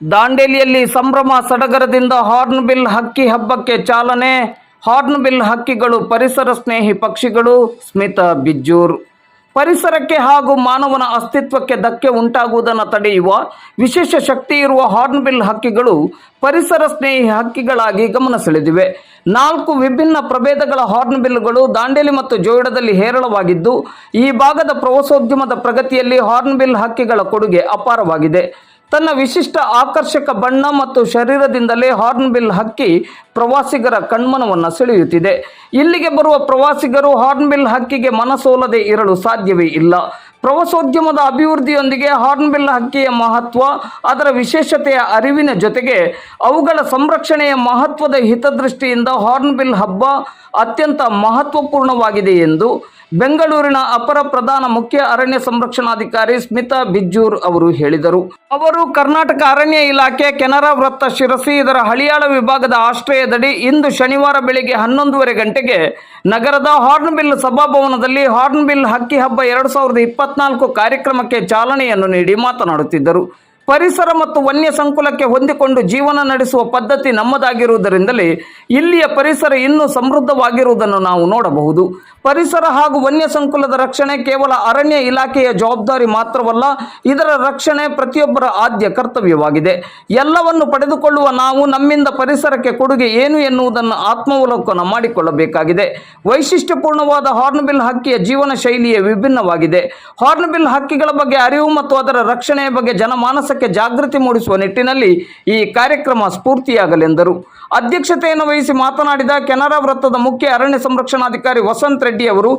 ದಾಂಡೇಲಿಯಲ್ಲಿ ಸಂಭ್ರಮ ಸಡಗರದಿಂದ ಹಾರ್ನ್ಬಿಲ್ ಹಕ್ಕಿ ಹಬ್ಬಕ್ಕೆ ಚಾಲನೆ. ಹಾರ್ನ್ಬಿಲ್ ಹಕ್ಕಿಗಳು ಪರಿಸರ ಸ್ನೇಹಿ ಪಕ್ಷಿಗಳು. ಸ್ಮಿತ ಬಿಜ್ಜೂರ್. ಪರಿಸರಕ್ಕೆ ಹಾಗೂ ಮಾನವನ ಅಸ್ತಿತ್ವಕ್ಕೆ ಧಕ್ಕೆ ಉಂಟಾಗುವುದನ್ನು ತಡೆಯುವ ವಿಶೇಷ ಶಕ್ತಿ ಇರುವ ಹಾರ್ನ್ಬಿಲ್ ಹಕ್ಕಿಗಳು ಪರಿಸರ ಸ್ನೇಹಿ ಹಕ್ಕಿಗಳಾಗಿ ಗಮನ ಸೆಳೆದಿವೆ. ನಾಲ್ಕು ವಿಭಿನ್ನ ಪ್ರಭೇದಗಳ ಹಾರ್ನ್ಬಿಲ್ಗಳು ದಾಂಡೇಲಿ ಮತ್ತು ಜೋಯಿಡದಲ್ಲಿ ಹೇರಳವಾಗಿದ್ದು, ಈ ಭಾಗದ ಪ್ರವಾಸೋದ್ಯಮದ ಪ್ರಗತಿಯಲ್ಲಿ ಹಾರ್ನ್ಬಿಲ್ ಹಕ್ಕಿಗಳ ಕೊಡುಗೆ ಅಪಾರವಾಗಿದೆ. ತನ್ನ ವಿಶಿಷ್ಟ ಆಕರ್ಷಕ ಬಣ್ಣ ಮತ್ತು ಶರೀರದಿಂದಲೇ ಹಾರ್ನ್ಬಿಲ್ ಹಕ್ಕಿ ಪ್ರವಾಸಿಗರ ಕಣ್ಮನವನ್ನು ಸೆಳೆಯುತ್ತಿದೆ. ಇಲ್ಲಿಗೆ ಬರುವ ಪ್ರವಾಸಿಗರು ಹಾರ್ನ್ಬಿಲ್ ಹಕ್ಕಿಗೆ ಮನಸೋಲದೆ ಇರಲು ಸಾಧ್ಯವೇ ಇಲ್ಲ. ಪ್ರವಾಸೋದ್ಯಮದ ಅಭಿವೃದ್ಧಿಯೊಂದಿಗೆ ಹಾರ್ನ್ಬಿಲ್ ಹಕ್ಕಿಯ ಮಹತ್ವ, ಅದರ ವಿಶೇಷತೆಯ ಅರಿವಿನ ಜೊತೆಗೆ ಅವುಗಳ ಸಂರಕ್ಷಣೆಯ ಮಹತ್ವದ ಹಿತದೃಷ್ಟಿಯಿಂದ ಹಾರ್ನ್ಬಿಲ್ ಹಬ್ಬ ಅತ್ಯಂತ ಮಹತ್ವಪೂರ್ಣವಾಗಿದೆ ಎಂದು ಬೆಂಗಳೂರಿನ ಅಪರ ಪ್ರಧಾನ ಮುಖ್ಯ ಅರಣ್ಯ ಸಂರಕ್ಷಣಾಧಿಕಾರಿ ಸ್ಮಿತಾ ಬಿಜ್ಜೂರ್ ಅವರು ಹೇಳಿದರು. ಅವರು ಕರ್ನಾಟಕ ಅರಣ್ಯ ಇಲಾಖೆ ಕೆನರಾ ವೃತ್ತ ಶಿರಸಿ ಇದರ ಹಳಿಯಾಳ ವಿಭಾಗದ ಆಶ್ರಯದಡಿ ಇಂದು ಶನಿವಾರ ಬೆಳಿಗ್ಗೆ ಹನ್ನೊಂದುವರೆ ಗಂಟೆಗೆ ನಗರದ ಹಾರ್ನ್ಬಿಲ್ ಸಭಾಭವನದಲ್ಲಿ ಹಾರ್ನ್ಬಿಲ್ ಹಕ್ಕಿ ಹಬ್ಬ ಎರಡು ಸಾವಿರದ ಇಪ್ಪತ್ನಾಲ್ಕು ಕಾರ್ಯಕ್ರಮಕ್ಕೆ ಚಾಲನೆಯನ್ನು ನೀಡಿ ಮಾತನಾಡುತ್ತಿದ್ದರು. ಪರಿಸರ ಮತ್ತು ವನ್ಯ ಸಂಕುಲಕ್ಕೆ ಹೊಂದಿಕೊಂಡು ಜೀವನ ನಡೆಸುವ ಪದ್ಧತಿ ನಮ್ಮದಾಗಿರುವುದರಿಂದಲೇ ಇಲ್ಲಿಯ ಪರಿಸರ ಇನ್ನೂ ಸಮೃದ್ಧವಾಗಿರುವುದನ್ನು ನಾವು ನೋಡಬಹುದು. ಪರಿಸರ ಹಾಗೂ ವನ್ಯ ಸಂಕುಲದ ರಕ್ಷಣೆ ಕೇವಲ ಅರಣ್ಯ ಇಲಾಖೆಯ ಜವಾಬ್ದಾರಿ ಮಾತ್ರವಲ್ಲ, ಇದರ ರಕ್ಷಣೆ ಪ್ರತಿಯೊಬ್ಬರ ಆದ್ಯ ಕರ್ತವ್ಯವಾಗಿದೆ. ಎಲ್ಲವನ್ನು ಪಡೆದುಕೊಳ್ಳುವ ನಾವು ನಮ್ಮಿಂದ ಪರಿಸರಕ್ಕೆ ಕೊಡುಗೆ ಏನು ಎನ್ನುವುದನ್ನು ಆತ್ಮಾವಲೋಕನ ಮಾಡಿಕೊಳ್ಳಬೇಕಾಗಿದೆ. ವೈಶಿಷ್ಟ್ಯಪೂರ್ಣವಾದ ಹಾರ್ನ್ಬಿಲ್ ಹಕ್ಕಿಯ ಜೀವನ ಶೈಲಿಯೇ ವಿಭಿನ್ನವಾಗಿದೆ. ಹಾರ್ನ್ಬಿಲ್ ಹಕ್ಕಿಗಳ ಬಗ್ಗೆ ಅರಿವು ಮತ್ತು ಅದರ ರಕ್ಷಣೆಯ ಬಗ್ಗೆ ಜನಮಾನಸಕ್ಕೆ ಜಾಗೃತಿ ಮೂಡಿಸುವ ನಿಟ್ಟಿನಲ್ಲಿ ಈ ಕಾರ್ಯಕ್ರಮ ಸ್ಫೂರ್ತಿಯಾಗಲೆಂದರು. ಅಧ್ಯಕ್ಷತೆಯನ್ನು ವಹಿಸಿ ಮಾತನಾಡಿದ ಕೆನರಾ ವೃತ್ತದ ಮುಖ್ಯ ಅರಣ್ಯ ಸಂರಕ್ಷಣಾಧಿಕಾರಿ ವಸಂತ್ ರೆಡ್ಡಿ ಅವರು,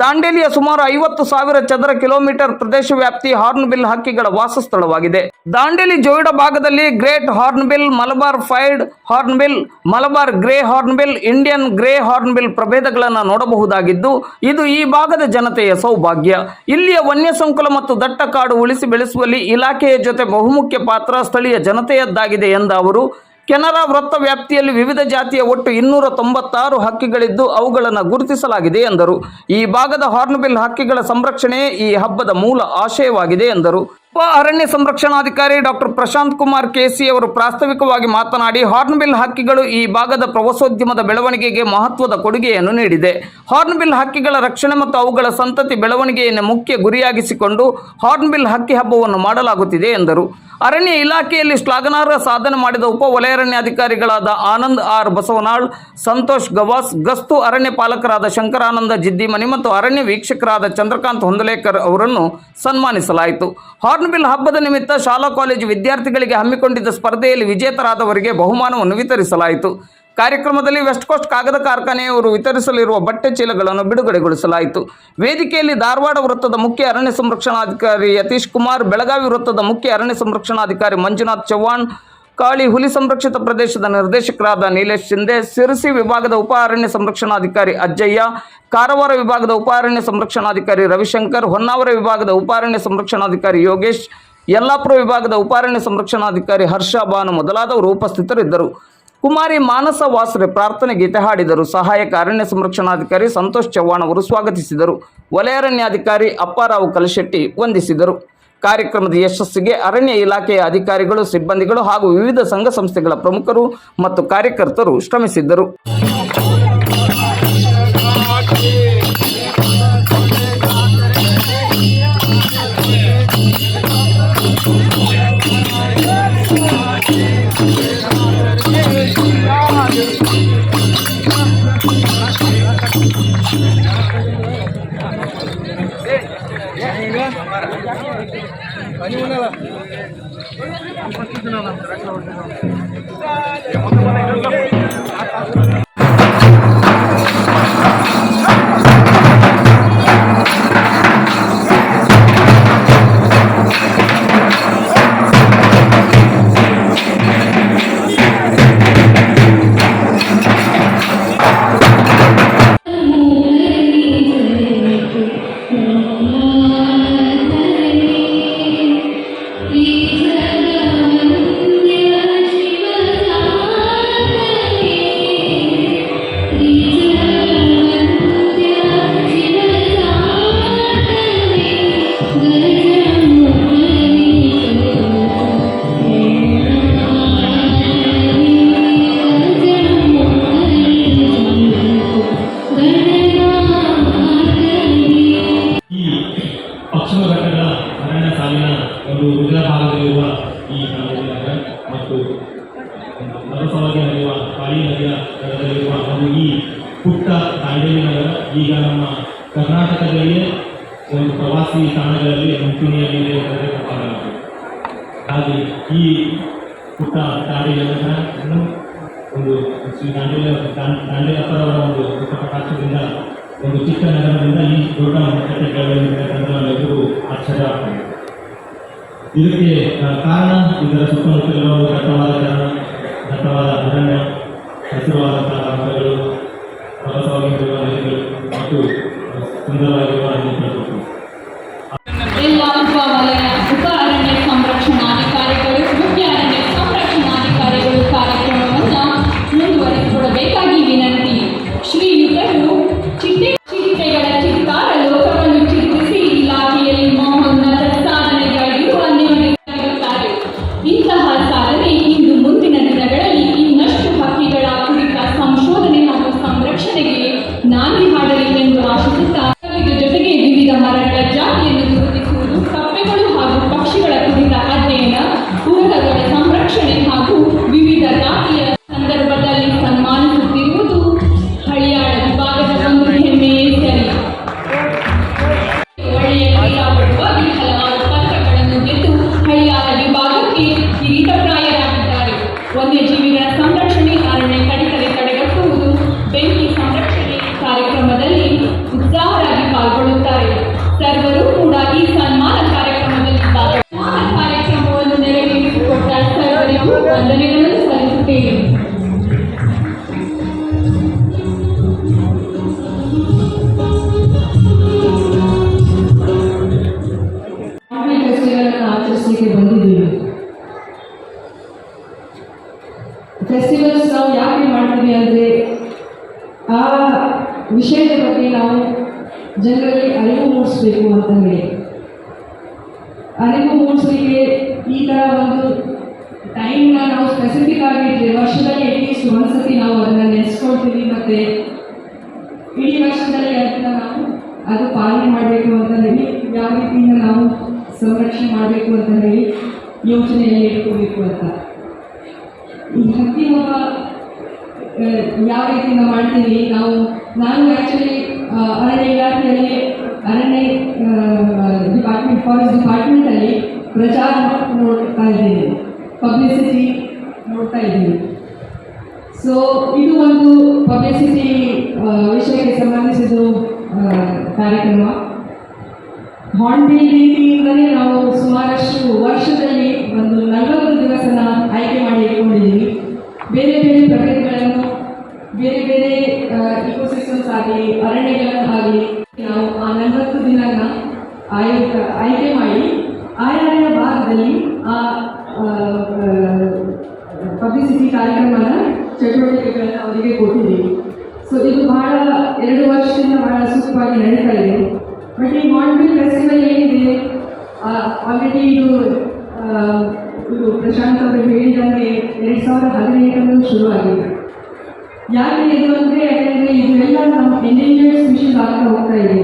ದಾಂಡೇಲಿಯ ಸುಮಾರು ಐವತ್ತು ಸಾವಿರ ಚದರ ಕಿಲೋಮೀಟರ್ ಪ್ರದೇಶ ವ್ಯಾಪ್ತಿ ಹಾರ್ನ್ಬಿಲ್ ಹಕ್ಕಿಗಳ ವಾಸಸ್ಥಳವಾಗಿದೆ. ದಾಂಡೇಲಿ ಜೋಯಿಡ ಭಾಗದಲ್ಲಿ great hornbill, Malabar pied hornbill, Malabar grey hornbill, Indian grey hornbill ಪ್ರಭೇದಗಳನ್ನು ನೋಡಬಹುದಾಗಿದ್ದು, ಇದು ಈ ಭಾಗದ ಜನತೆಯ ಸೌಭಾಗ್ಯ. ಇಲ್ಲಿಯ ವನ್ಯ ಸಂಕುಲ ಮತ್ತು ದಟ್ಟ ಕಾಡು ಉಳಿಸಿ ಬೆಳೆಸುವಲ್ಲಿ ಇಲಾಖೆಯ ಜೊತೆ ಬಹುಮುಖ್ಯ ಪಾತ್ರ ಸ್ಥಳೀಯ ಜನತೆಯದ್ದಾಗಿದೆ ಎಂದ ಅವರು, ಕೆನರಾ ವೃತ್ತ ವ್ಯಾಪ್ತಿಯಲ್ಲಿ ವಿವಿಧ ಜಾತಿಯ ಒಟ್ಟು ಇನ್ನೂರ ತೊಂಬತ್ತಾರು ಹಕ್ಕಿಗಳಿದ್ದು ಅವುಗಳನ್ನು ಗುರುತಿಸಲಾಗಿದೆ ಎಂದರು. ಈ ಭಾಗದ ಹಾರ್ನ್ಬಿಲ್ ಹಕ್ಕಿಗಳ ಸಂರಕ್ಷಣೆ ಈ ಹಬ್ಬದ ಮೂಲ ಆಶಯವಾಗಿದೆ ಎಂದರು. ಉಪ ಅರಣ್ಯ ಸಂರಕ್ಷಣಾಧಿಕಾರಿ ಡಾಕ್ಟರ್ ಪ್ರಶಾಂತ್ ಕುಮಾರ್ ಕೆಸಿ ಅವರು ಪ್ರಾಸ್ತಾವಿಕವಾಗಿ ಮಾತನಾಡಿ ಹಾರ್ನ್ಬಿಲ್ ಹಕ್ಕಿಗಳು ಈ ಭಾಗದ ಪ್ರವಾಸೋದ್ಯಮದ ಬೆಳವಣಿಗೆಗೆ ಮಹತ್ವದ ಕೊಡುಗೆಯನ್ನು ನೀಡಿದೆ. ಹಾರ್ನ್ಬಿಲ್ ಹಕ್ಕಿಗಳ ರಕ್ಷಣೆ ಮತ್ತು ಅವುಗಳ ಸಂತತಿ ಬೆಳವಣಿಗೆಯನ್ನು ಮುಖ್ಯ ಗುರಿಯಾಗಿಸಿಕೊಂಡು ಹಾರ್ನ್ಬಿಲ್ ಹಕ್ಕಿ ಹಬ್ಬವನ್ನು ಮಾಡಲಾಗುತ್ತಿದೆ ಎಂದರು. ಅರಣ್ಯ ಇಲಾಖೆಯಲ್ಲಿ ಶ್ಲಾಘನಾರ್ಹ ಸಾಧನೆ ಮಾಡಿದ ಉಪ ವಲಯಾರಣ್ಯಾಧಿಕಾರಿಗಳಾದ ಆನಂದ್ ಆರ್ ಬಸವನಾಳ್, ಸಂತೋಷ್ ಗವಾಸ್, ಗಸ್ತು ಅರಣ್ಯ ಪಾಲಕರಾದ ಶಂಕರಾನಂದ ಜಿದ್ದಿಮನಿ ಮತ್ತು ಅರಣ್ಯ ವೀಕ್ಷಕರಾದ ಚಂದ್ರಕಾಂತ್ ಹೊಂದಲೇಕರ್ ಅವರನ್ನು ಸನ್ಮಾನಿಸಲಾಯಿತು. ಹಾರ್ನ್ಬಿಲ್ ಹಬ್ಬದ ನಿಮಿತ್ತ ಶಾಲಾ ಕಾಲೇಜು ವಿದ್ಯಾರ್ಥಿಗಳಿಗೆ ಹಮ್ಮಿಕೊಂಡಿದ್ದ ಸ್ಪರ್ಧೆಯಲ್ಲಿ ವಿಜೇತರಾದವರಿಗೆ ಬಹುಮಾನವನ್ನು ವಿತರಿಸಲಾಯಿತು. ಕಾರ್ಯಕ್ರಮದಲ್ಲಿ ವೆಸ್ಟ್ ಕೋಸ್ಟ್ ಕಾಗದ ಕಾರ್ಖಾನೆಯವರು ವಿತರಿಸಲಿರುವ ಬಟ್ಟೆ ಚೀಲಗಳನ್ನು ಬಿಡುಗಡೆಗೊಳಿಸಲಾಯಿತು. ವೇದಿಕೆಯಲ್ಲಿ ಧಾರವಾಡ ವೃತ್ತದ ಮುಖ್ಯ ಅರಣ್ಯ ಸಂರಕ್ಷಣಾಧಿಕಾರಿ ಯತೀಶ್ ಕುಮಾರ್, ಬೆಳಗಾವಿ ವೃತ್ತದ ಮುಖ್ಯ ಅರಣ್ಯ ಸಂರಕ್ಷಣಾಧಿಕಾರಿ ಮಂಜುನಾಥ್ ಚವ್ಹಾಣ್, ಕಾಳಿ ಹುಲಿ ಸಂರಕ್ಷಿತ ಪ್ರದೇಶದ ನಿರ್ದೇಶಕರಾದ ನೀಲೇಶ್ ಶಿಂದೆ ಸಿರಸಿ ವಿಭಾಗದ ಉಪ ಅರಣ್ಯ ಸಂರಕ್ಷಣಾಧಿಕಾರಿ ಅಜ್ಜಯ್ಯ, ಕಾರವಾರ ವಿಭಾಗದ ಉಪ ಅರಣ್ಯ ಸಂರಕ್ಷಣಾಧಿಕಾರಿ ರವಿಶಂಕರ್, ಹೊನ್ನಾವರ ವಿಭಾಗದ ಉಪ ಅರಣ್ಯ ಸಂರಕ್ಷಣಾಧಿಕಾರಿ ಯೋಗೇಶ್, ಯಲ್ಲಾಪುರ ವಿಭಾಗದ ಉಪ ಅರಣ್ಯ ಸಂರಕ್ಷಣಾಧಿಕಾರಿ ಹರ್ಷ ಬಾನು ಮೊದಲಾದವರು ಉಪಸ್ಥಿತರಿದ್ದರು. ಕುಮಾರಿ ಮಾನಸ ವಾಸರೆ ಪ್ರಾರ್ಥನೆ ಗೀತೆ ಹಾಡಿದರು. ಸಹಾಯಕ ಅರಣ್ಯ ಸಂರಕ್ಷಣಾಧಿಕಾರಿ ಸಂತೋಷ್ ಚವ್ಹಾಣ್ ಅವರು ಸ್ವಾಗತಿಸಿದರು. ವಲಯ ಅರಣ್ಯಾಧಿಕಾರಿ ಅಪ್ಪಾರಾವ್ ಕಲಶೆಟ್ಟಿ ವಂದಿಸಿದರು. ಕಾರ್ಯಕ್ರಮದ ಯಶಸ್ಸಿಗೆ ಅರಣ್ಯ ಇಲಾಖೆಯ ಅಧಿಕಾರಿಗಳು, ಸಿಬ್ಬಂದಿಗಳು ಹಾಗೂ ವಿವಿಧ ಸಂಘ ಸಂಸ್ಥೆಗಳ ಪ್ರಮುಖರು ಮತ್ತು ಕಾರ್ಯಕರ್ತರು ಶ್ರಮಿಸಿದ್ದರು. आणि ಹಾಗೆ ಈ ಪುಟ್ಟ ದಾಂಡೇಲಿ ಇನ್ನು ಒಂದು ಶ್ರೀ ದಾಂಡೇಲಿ ಪರವಾದ ದಾಂಡೇಲಪ್ಪರವರ ಒಂದು ಪುಟ್ಟ ಪ್ರಕಾಶದಿಂದ, ಒಂದು ಚಿಕ್ಕ ನಗರದಿಂದ ಈ ದೊಡ್ಡ ಮಟ್ಟಕ್ಕೆ ಬೆಳೆದಿದೆ ಅಂತ ಆಶ್ಚರ್ಯ ಇದಕ್ಕೆ ಕಾರಣ ಇದರ ಸುತ್ತಮುತ್ತಲಿರುವ ಒಂದು ದಟ್ಟವಾದ ಕಾರಣ ದಟ್ಟವಾದ ಅರಣ್ಯ, ಹಸಿರುವಾದಂತಹ ಮರಗಳು ಫಲಸವಾಗಿರುವ ನದಿಗಳು, ಮತ್ತು ಸುಂದರವಾಗಿರುವ ನೆನೆಸ್ಕೊಳ್ತೀವಿ ಮತ್ತೆ. ಇಡೀ ವರ್ಷದಲ್ಲಿ ಅದನ್ನ ನಾವು ಅದು ಪಾಲನೆ ಮಾಡಬೇಕು ಅಂತ ಹೇಳಿ, ಯಾವ ರೀತಿಯಿಂದ ನಾವು ಸಂರಕ್ಷಣೆ ಮಾಡಬೇಕು ಅಂತ ಹೇಳಿ ಯೋಚನೆಯಲ್ಲಿ ಇಟ್ಕೋಬೇಕು ಅಂತ. ಈ ಹಕ್ಕಿ ಹೋಗ ಯಾವ ರೀತಿಯಿಂದ ಮಾಡ್ತೀವಿ? ನಾವು, ನಾನು ಆ್ಯಕ್ಚುಲಿ ಚಟುವಟಿಕೆಗಳನ್ನ ಅವರಿಗೆ ಕೊಟ್ಟಿದ್ದೀವಿ ಸೊ ಇದು ಬಹಳ ಎರಡು ವರ್ಷದಿಂದ ಬಹಳ ಸುಖವಾಗಿ ನಡೀತಾ ಇದೆ. ಬಟ್ ಈ ಮಾಂಟ್ರಿಲ್ ಫೆಸ್ಟಿವಲ್ ಏನಿದೆ? ಆಲ್ರೆಡಿ ಇದು ಇದು ಪ್ರಶಾಂತ್ ಅವರು ಹೇಳಿದಂತೆ ಎರಡು ಸಾವಿರದ ಹದಿನೈದರಲ್ಲಿ ಶುರುವಾಗಿದೆ. ಯಾಕೆ ಇದು ಅಂದರೆ, ಯಾಕಂದರೆ ಇದೆಲ್ಲ ನಮ್ಮ ಎಂಡೇಂಜರ್ಡ್ ಸ್ಪೀಷೀಸ್ ಆಗ್ತಾ ಹೋಗ್ತಾ ಇದೆ.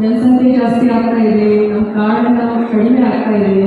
ಜನಸಂಖ್ಯೆ ಜಾಸ್ತಿ ಆಗ್ತಾ ಇದೆ, ನಮ್ಮ ಕಾಡನ್ನು ಕಡಿಮೆ ಆಗ್ತಾ ಇದೆ.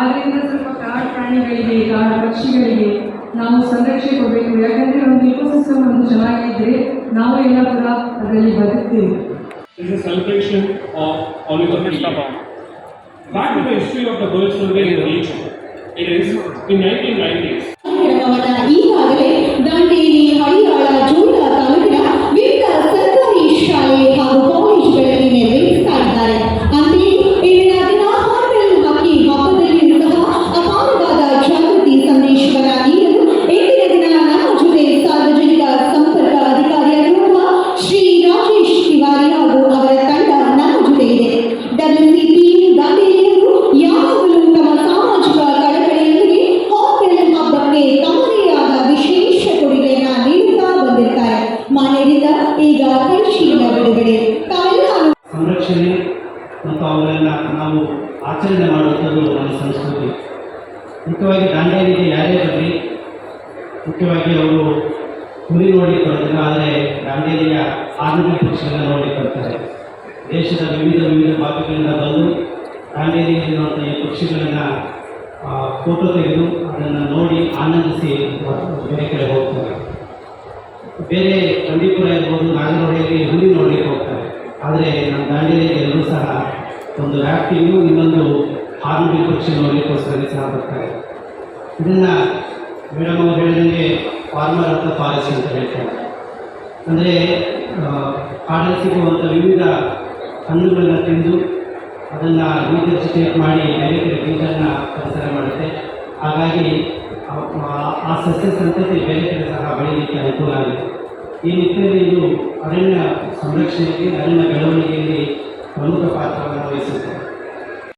ಆದ್ದರಿಂದ ಸ್ವಲ್ಪ ಕಾಡು ಪ್ರಾಣಿಗಳಿಗೆ, ಕಾಡು ಪಕ್ಷಿಗಳಿಗೆ ನಾವು ಸಂರಕ್ಷಣೆ ಕೊಡಬೇಕು ಯಾಕಂದರೆ ಒಂದು ಇಕೋಸಿಸ್ಟಮ್ ಒಂದು ಚೆನ್ನಾಗಿದ್ದರೆ ನಾವು ಎಲ್ಲ ಕೂಡ ಅದರಲ್ಲಿ ಬದುಕ್ತೀವಿ is a celebration of oligopoly. Back to the history of the bird survey in the region. It is in 1990s. ಈಗಾಗಲೇ ದಾಂಡೇಲಿ ಹಳಿಯಾಳ ಜೋಳ ತಾಲೂಕಿನ ವಿವಿಧ ಸರ್ಕಾರಿ ಶಾಲೆ ಹಾಗೂ ನಾವು ಆಚರಣೆ ಮಾಡುವಂಥದ್ದು ನಮ್ಮ ಸಂಸ್ಕೃತಿ. ಮುಖ್ಯವಾಗಿ ದಾಂಡೇಲಿಗೆ ಯಾರೇ ಬರಲಿ, ಮುಖ್ಯವಾಗಿ ಅವರು ಹುಲಿ ನೋಡಿ ಬರೋದಿಲ್ಲ ಆದರೆ ದಾಂಡೇಲಿಯ ಆರ್ನಬಿ ಪಕ್ಷಿಗಳನ್ನ ನೋಡಿ ಬರ್ತಾರೆ ದೇಶದ ವಿವಿಧ ವಿವಿಧ ಭಾಗಗಳಿಂದ ಬಂದು ದಾಂಡೇಲಿಯಲ್ಲಿರುವಂಥ ಈ ಪಕ್ಷಿಗಳನ್ನು ಫೋಟೋ ತೆಗೆದು ಅದನ್ನು ನೋಡಿ ಆನಂದಿಸಿ ಬೇರೆ ಕಡೆ ಹೋಗ್ತಾರೆ. ಬೇರೆ ಬಂಡೀಪುರ ಇರ್ಬೋದು ನಾಗನಹೊಳೆಯಲ್ಲಿ ಹುಲಿ ನೋಡಲಿಕ್ಕೆ ಹೋಗ್ತಾರೆ. ಆದರೆ ನಮ್ಮ ದಾಂಡೇಲಿಯಲ್ಲಿ ಎಲ್ಲರೂ ಸಹ ಒಂದು ವ್ಯಾಪ್ತಿಯು ಇನ್ನೊಂದು ಆರೋಗ್ಯ ಪಕ್ಷಿ ನೋಡಲಿಕ್ಕೋಸ್ಕರ ಸಹ ಬರ್ತಾರೆ ಇದನ್ನು ಮೇಡಮ್ ಅವರು ಹೇಳಿದಂಗೆ ಫಾರ್ಮರ್ ಅಂತ ಪಾಲಿಸಿ ಅಂತ ಹೇಳ್ತಾರೆ. ಅಂದರೆ ಕಾಡಲ್ಲಿ ಸಿಗುವಂಥ ವಿವಿಧ ಹಣ್ಣುಗಳನ್ನು ತಿಂದು ಅದನ್ನು ರೀಸರ್ಚಿಟೇಟ್ ಮಾಡಿ ಬೇರೆ ಕಡೆ ಬೀಜನ್ನು ಪರಿಸರ ಮಾಡುತ್ತೆ. ಹಾಗಾಗಿ ಆ- ಸಸ್ಯ ಸಂತತಿ ಬೇರೆ ಕಡೆ ಸಹ ಬೆಳೀಲಿಕ್ಕೆ ಅನುಕೂಲ ಆಗಿದೆ ಈ ನಿಟ್ಟಿನಲ್ಲಿ ಇದು ಅರಣ್ಯ ಸಂರಕ್ಷಣೆಗೆ, ಅರಣ್ಯ ಬೆಳವಣಿಗೆಯಲ್ಲಿ Eu não conheço o.